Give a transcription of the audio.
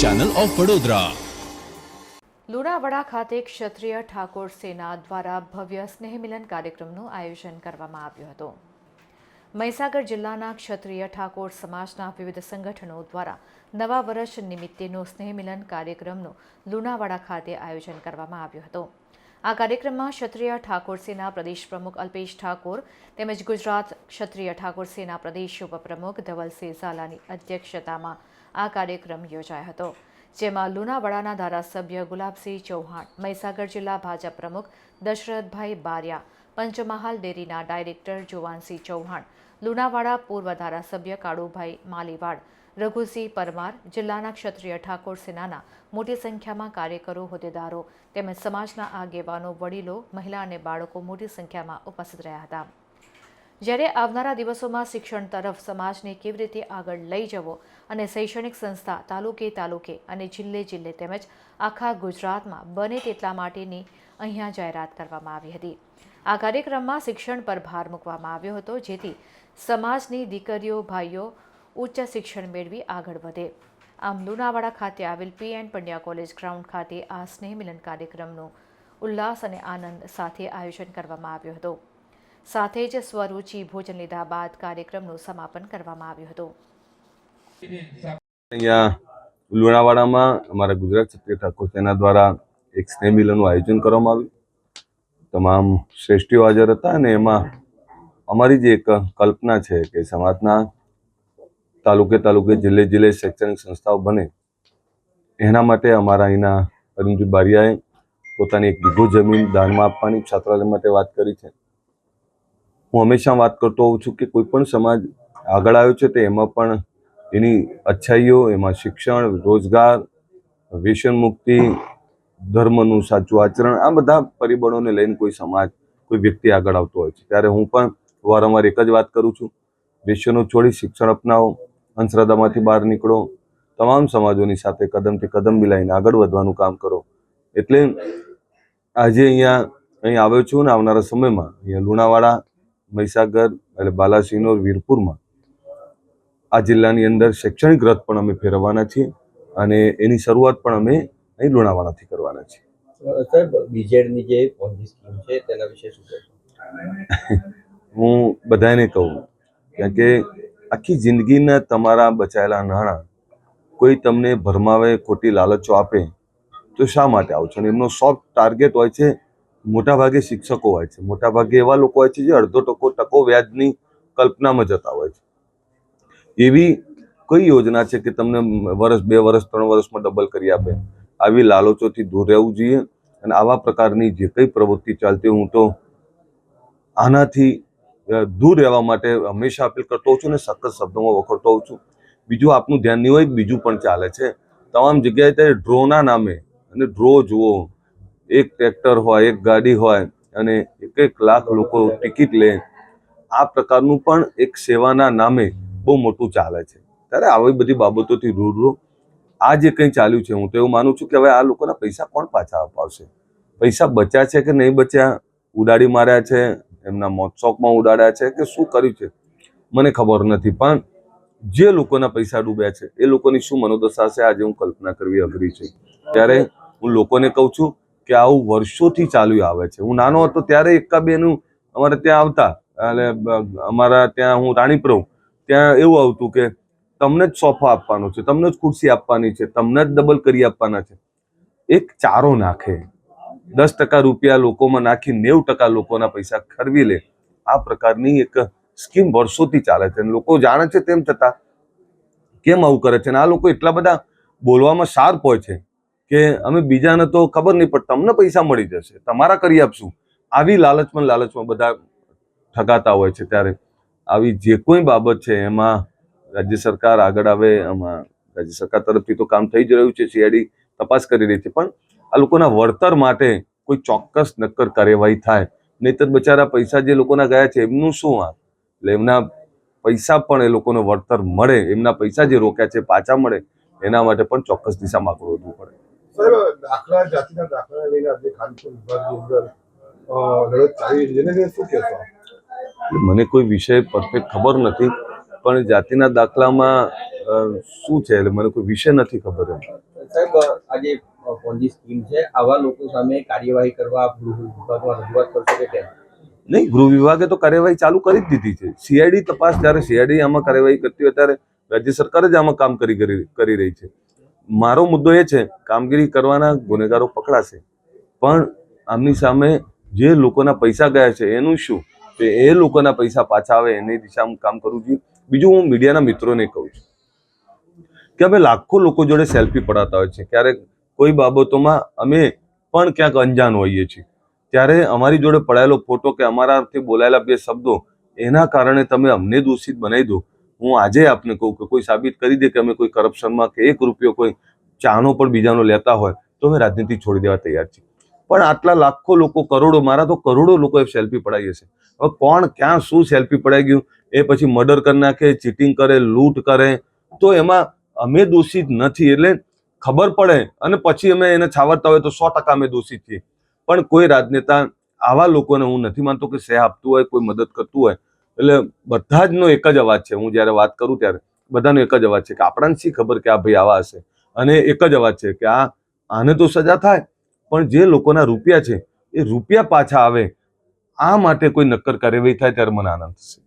Channel of Vadodara Lunawada ખાતે ક્ષત્રિય ઠાકોર સેના દ્વારા ભવ્ય સ્નેહ મિલન કાર્યક્રમનું આયોજન કરવામાં આવ્યું હતું. મહીસાગર જિલ્લાના ક્ષત્રિય ઠાકોર સમાજના વિવિધ સંગઠનો દ્વારા નવા વર્ષ નિમિત્તેનો સ્નેહ મિલન કાર્યક્રમનું લુણાવાડા ખાતે આયોજન કરવામાં આવ્યું હતું. આ કાર્યક્રમમાં ક્ષત્રિય ઠાકોર સેના પ્રદેશ પ્રમુખ અલ્પેશ ઠાકોર તેમજ ગુજરાત ક્ષત્રિય ઠાકોર સેના પ્રદેશ ઉપપ્રમુખ ધવલસિંહ ઝાલાની અધ્યક્ષતામાં આ કાર્યક્રમ યોજાયો હતો, જેમાં લુણાવાડાના ધારાસભ્ય ગુલાબસિંહ ચૌહાણ, મહીસાગર જિલ્લા ભાજપ પ્રમુખ દશરથભાઈ બારિયા પંચમહાલ ડેરીના ડાયરેક્ટર જુવાનસિંહ ચૌહાણ, લુણાવાડા પૂર્વ ધારાસભ્ય કાળુભાઈ માલીવાડ, રઘુસિંહ પરમાર, જિલ્લાના ક્ષત્રિય ઠાકોર સેનાના મોટી સંખ્યામાં કાર્યકરો, હોદ્દેદારો તેમજ સમાજના આગેવાનો, વડીલો, મહિલા અને બાળકો મોટી સંખ્યામાં ઉપસ્થિત રહ્યા હતા. જ્યારે આવનારા દિવસોમાં શિક્ષણ તરફ સમાજને કેવી રીતે આગળ લઈ જવો અને શૈક્ષણિક સંસ્થા તાલુકે તાલુકે અને જિલ્લે જિલ્લે તેમજ આખા ગુજરાતમાં બને તેટલા માટેની અહીંયા જાહેરાત કરવામાં આવી હતી. આ કાર્યક્રમમાં શિક્ષણ પર ભાર મૂકવામાં આવ્યો હતો, જેથી સમાજની દીકરીઓ, ભાઈઓ ઉચ્ચ શિક્ષણ મેળવી આગળ વધે. આમ લુણાવાડા ખાતે આવેલ P N Pandya college ground ખાતે આ સ્નેહ મિલન કાર્યક્રમનું ઉલ્લાસ અને આનંદ સાથે આયોજન કરવામાં આવ્યું હતું. સાથે જ સ્વરૂચિ ભોજન લીધા બાદ કાર્યક્રમનું સમાપન કરવામાં આવ્યું હતું. અહીંયા લુણાવાડામાં અમારા ગુજરાત ક્ષત્રિય ઠાકોર સેના દ્વારા એક સ્નેહ મિલનનું આયોજન કરવામાં આવ્યું. તમામ શ્રેષ્ઠીઓ હાજર હતા અને એમાં અમારી જે એક કલ્પના છે કે સમાજના તાલુકે તાલુકે જિલ્લે જિલ્લે શૈક્ષણિક સંસ્થાઓ બને, એના માટે અમારા અહીંના અરુણજી બારિયાએ પોતાની એક બીઘો જમીન દાનમાં આપવાની છાત્રાલય માટે વાત કરી છે. હું હંમેશા વાત કરતો હોઉં છું કે કોઈ પણ સમાજ આગળ આવ્યો છે તો એમાં પણ એની અચ્છાઈઓ, એમાં શિક્ષણ, રોજગાર વ્યસન મુક્તિ, ધર્મનું સાચું આચરણ, આ બધા પરિબળોને લઈને કોઈ સમાજ, કોઈ વ્યક્તિ આગળ આવતો હોય છે. ત્યારે હું પણ વારંવાર એક જ વાત કરું છું. વ્યસનો છોડી શિક્ષણ અપનાવો, અંધશ્રદ્ધામાંથી બહાર નીકળો, તમામ સમાજોની સાથે કદમથી કદમ મિલાઈને આગળ વધવાનું કામ કરો. એટલે આજે અહીંયા અહીં આવ્યો છું ને આવનારા સમયમાં અહીંયા લુણાવાડા મહીસાગર એટલે બાલાસિનોર વીરપુરમાં. આ જિલ્લાની અંદર શૈક્ષણિક રથ પણ અમે ફેરવવાના છીએ અને એની શરૂઆત પણ અમે અહીં લુણાવાડાથી કરવાના છીએ. સાહેબ બીજેડની જે સ્કીમ છે તેના વિશે શું કહેશો? હું બધાને કહું કારણ કે આખી જિંદગીના તમારા બચાયેલા નાણાં કોઈ તમને ભરમાવે ખોટી લાલચો આપે તો શા માટે આવો છો? અને એમનો સોફ્ટ ટાર્ગેટ હોય છે મોટાભાગે શિક્ષકો હોય છે. મોટાભાગે એવા લોકો હોય છે જે અડધો ટકો ટકો વ્યાજની કલ્પનામાં જતા હોય છે. એવી કઈ યોજના છે કે તમને વર્ષ બે વર્ષ ત્રણ વર્ષમાં ડબલ કરી આપે? આવી લાલચોથી દૂર રહેવું જોઈએ અને આવા પ્રકારની જે કઈ પ્રવૃત્તિ ચાલતી હું તો આનાથી દૂર રહેવા માટે હંમેશા અપીલ કરતો હોઉં છું અને સખત શબ્દોમાં વખોડતો હોઉં છું. બીજું આપનું ધ્યાન નહીં હોય, બીજું પણ ચાલે છે. તમામ જગ્યાએ ડ્રોના નામે અને ડ્રો જુઓ. એક ટ્રેક્ટર હોય, એક ગાડી હોય અને એક એક લાખ લોકો ટિકિટ લે, આ પ્રકારનું પણ એક સેવાના નામે બહુ મોટું ચાલે છે. ત્યારે આવી બધી બાબતોથી દૂર રહો આ જે કંઈ ચાલ્યું છે, હું તો એવું માનું છું કે હવે આ લોકોના પૈસા કોણ પાછા અપાવશે? પૈસા બચ્યા છે કે નહીં બચ્યા? ઉડાડી માર્યા છે, એમના મોત્સોકમાં ઉડાડ્યા છે કે શું કર્યું છે? મને ખબર નથી, પણ જે લોકોના પૈસા ડૂબ્યા છે, એ લોકોની શું મનોદશા છે આજે હું કલ્પના કરવી અઘરી છે. ત્યારે હું લોકોને કહું છું કે આવું વર્ષોથી ચાલ્યું આવે છે. હું નાનો હતો ત્યારે એકા બેનું અમારે ત્યાં આવતા, એટલે અમારા ત્યાં હું રાણીપુર ત્યાં એવું આવતું કે તમને જ સોફા આપવાનો છે, તમને જ ખુરશી આપવાની છે, તમને જ ડબલ કરી આપવાના છે. એક ચારો નાખે, દસ ટકા રૂપિયા લોકોમાં નાખી, નેવું ટકા લોકોના પૈસા ખરવી લે. આ પ્રકારની એક સ્કીમ વર્ષોથી ચાલે છે લોકો જાણે છે તેમ છતાં, કેમ આવું કરે છે અને આ લોકો એટલા બધા બોલવામાં શાર્પ હોય છે. કે અમે બીજાને તો ખબર નહીં, પણ તમને પૈસા મળી જશે. તમારા કરી આપશું. આવી લાલચમાં લાલચમાં બધા ઠગાતા હોય છે ત્યારે. આવી જે કોઈ બાબત છે, એમાં રાજ્ય સરકાર આગળ આવે, એમાં રાજ્ય સરકાર તરફથી તો કામ થઈ જ રહ્યું છે, સીઆઈડી તપાસ કરી રહી છે. પણ આ લોકોના વળતર માટે કોઈ ચોક્કસ નક્કર કાર્યવાહી થાય. નહીતર બચારા પૈસા જે લોકોના ગયા છે, એમનું શું આ એટલે એમના પૈસા પણ એ લોકોને વળતર મળે. એમના પૈસા જે રોક્યા છે, પાછા મળે. એના માટે પણ ચોક્કસ દિશામાં આગળ વધવું પડે. દાખલા જાતિના દાખલા લઈને આજે ખાનપુર વિભાગની અંદર લડત ચાલી જેને લઈને શું કહેશો? મને કોઈ વિષય પરફેક્ટ ખબર નથી પણ જાતિના દાખલામાં શું છે? એટલે મને કોઈ વિષય નથી ખબર એમ. સાહેબ આજે પોન્જી સ્કીમ છે. આવા લોકો સામે કાર્યવાહી કરવા ગૃહ વિભાગમાં રજૂઆત કરશો કે કેમ? નહીં ગૃહ વિભાગે તો કાર્યવાહી ચાલુ કરી જ દીધી છે. સીઆઈડી તપાસ જ્યારે સીઆઈડી આમાં કાર્યવાહી કરતી હોય ત્યારે રાજ્ય સરકાર જ આમાં કામ કરી કરી રહી છે. મારો મુદ્દો એ છે, કામગીરી કરવાના ગુનેગારો પકડાશે. પણ આમની સામે જે લોકોના પૈસા ગયા છે, એનું શું? કે એ લોકોના પૈસા પાછા આવે, એની દિશામાં કામ કરવું જોઈએ. બીજું હું મીડિયાના મિત્રોને કહું છું કે અમે લાખો લોકો જોડે સેલ્ફી પડાતા હોય છે. ક્યારેક કોઈ બાબતોમાં અમે પણ ક્યાંક અંજાન હોઈએ છીએ. ત્યારે અમારી જોડે પડાયેલો ફોટો કે અમારાથી બોલાયેલા બે શબ્દો, એના કારણે તમે અમને દોષિત બનાવી દો. હું આજે આપને કહું કે કોઈ સાબિત કરી દે કે અમે કોઈ કરપ્શનમાં કે એક રૂપિયો કોઈ ચાનો પણ બીજાનો લેતા હોય, તો અમે રાજનીતિ છોડી દેવા તૈયાર છીએ. પણ આટલા લાખો લોકો, કરોડો, મારા તો કરોડો લોકોએ સેલ્ફી પડાવી હશે હવે કોણ, ક્યાં, શું સેલ્ફી પડાઈ ગયું? એ પછી મર્ડર કરી નાખે ચીટિંગ કરે, લૂંટ કરે. તો એમાં અમે દોષિત નથી, એટલે ખબર પડે. અને પછી અમે એને છાવરતા હોય તો સો ટકા અમે દોષિત છીએ. પણ કોઈ રાજનેતા આવા લોકોને હું નથી માનતો કે સહ આપતું હોય, કોઈ મદદ કરતું હોય એટલે બધા જ નો એક જ અવાજ છે. હું જ્યારે વાત કરું ત્યારે બધાનો એક જ અવાજ છે કે આપણને શી ખબર કે આ ભાઈ આવા હશે? અને એક જ અવાજ છે કે આ આને તો સજા થાય, પણ જે લોકોના રૂપિયા છે એ રૂપિયા પાછા આવે, આ માટે કોઈ નક્કર કાર્યવાહી થાય ત્યારે મને આનંદ થશે.